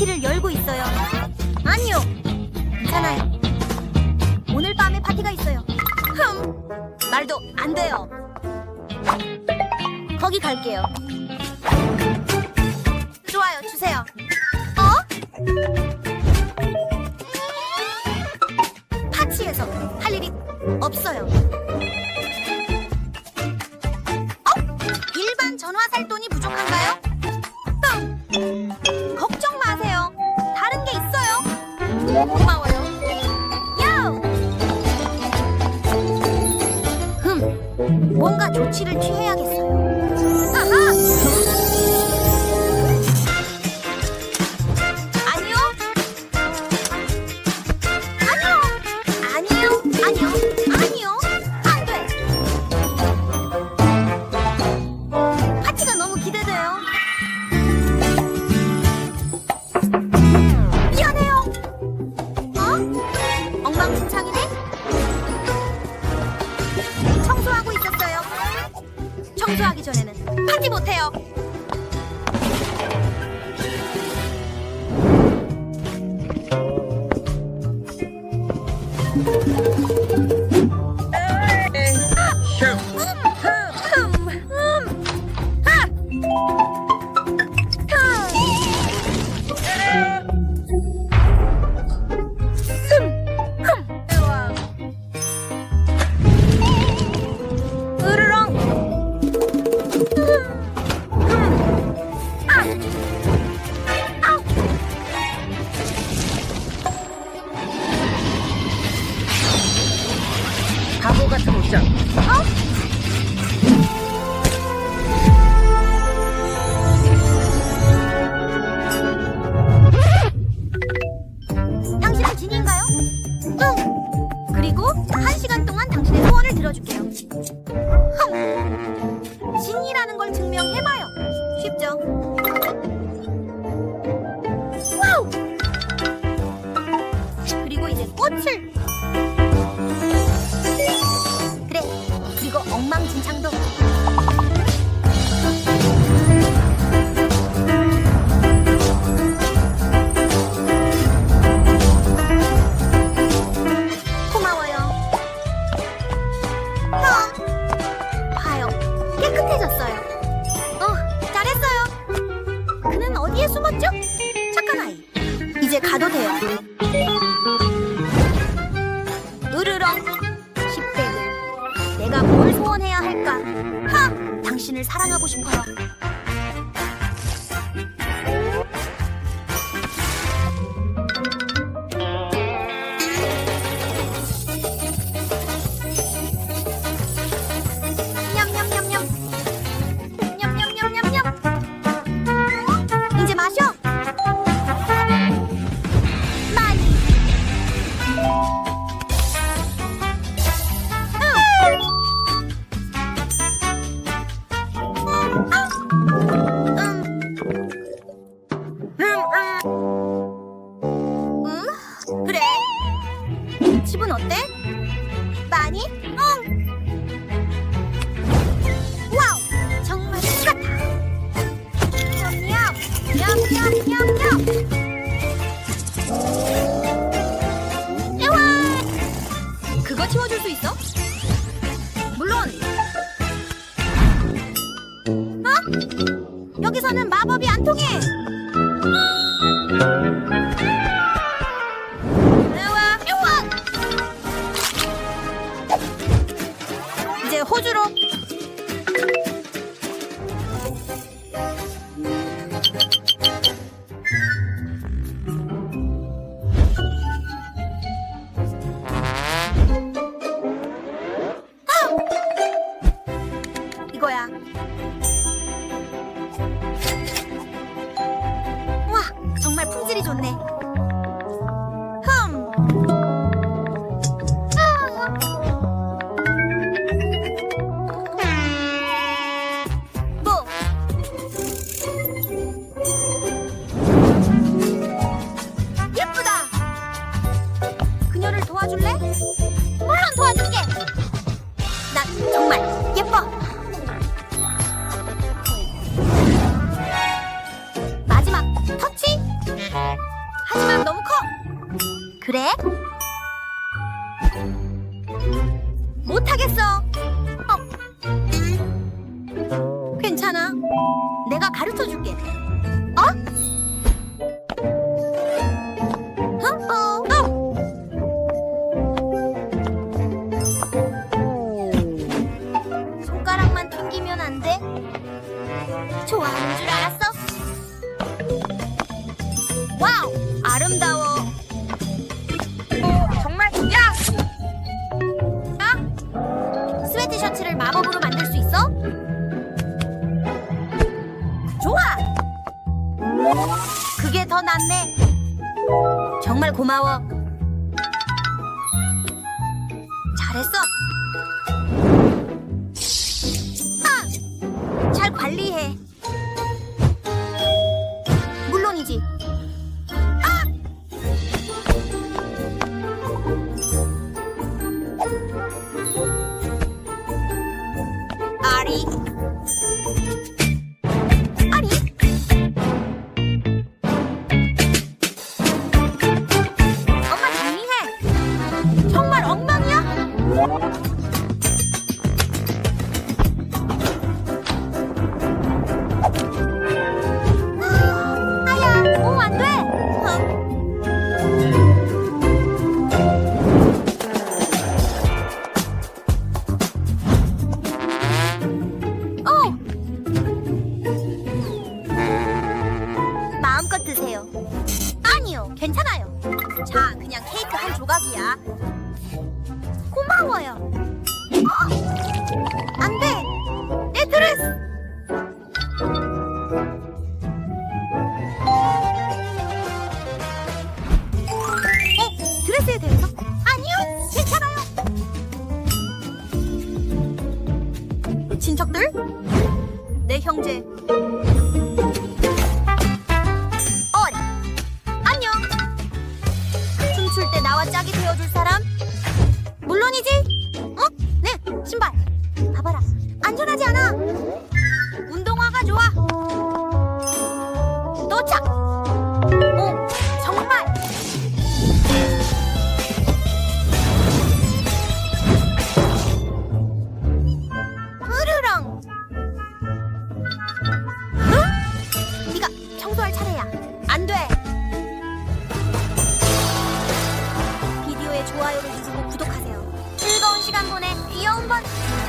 파티를 열고 있어요. 아니요. 괜찮아요. 오늘 밤에 파티가 있어요. 흠. 말도 안 돼요. 거기 갈게요. 좋아요. 주세요. 어? 고마워요. 요! 흠, 뭔가 조치를 취해야겠어요. 아하! 꽃을. 그래. 그리고 엉망진창도. 고마워요. 형, 봐요. 깨끗해졌어요. 어, 잘했어요. 그는 어디에 숨었죠? 착한 아이. 이제 가도 돼요. 사랑하고 싶어요. 응, 그래. 집은 어때? 많이? 응. 와우, 정말 똑같아. 냠냠, 냠냠냠냠. 에와, 그거 치워줄 수 있어? 물론. 어? 여기서는 마법이 안 통해. 좋네. 하지만 너무 커. 그래? 못하겠어. 어. 괜찮아. 내가 가르쳐 줄게. 그게 더 낫네. 정말 고마워. 잘했어. 아! 잘 관리해. 마음껏 드세요. 아니요, 괜찮아요. 자, 그냥 케이크 한 조각이야. 고마워요. 어, 안 돼! 내 드레스! 어, 드레스에 대해서? 아니요, 괜찮아요. 친척들? 내 형제. は。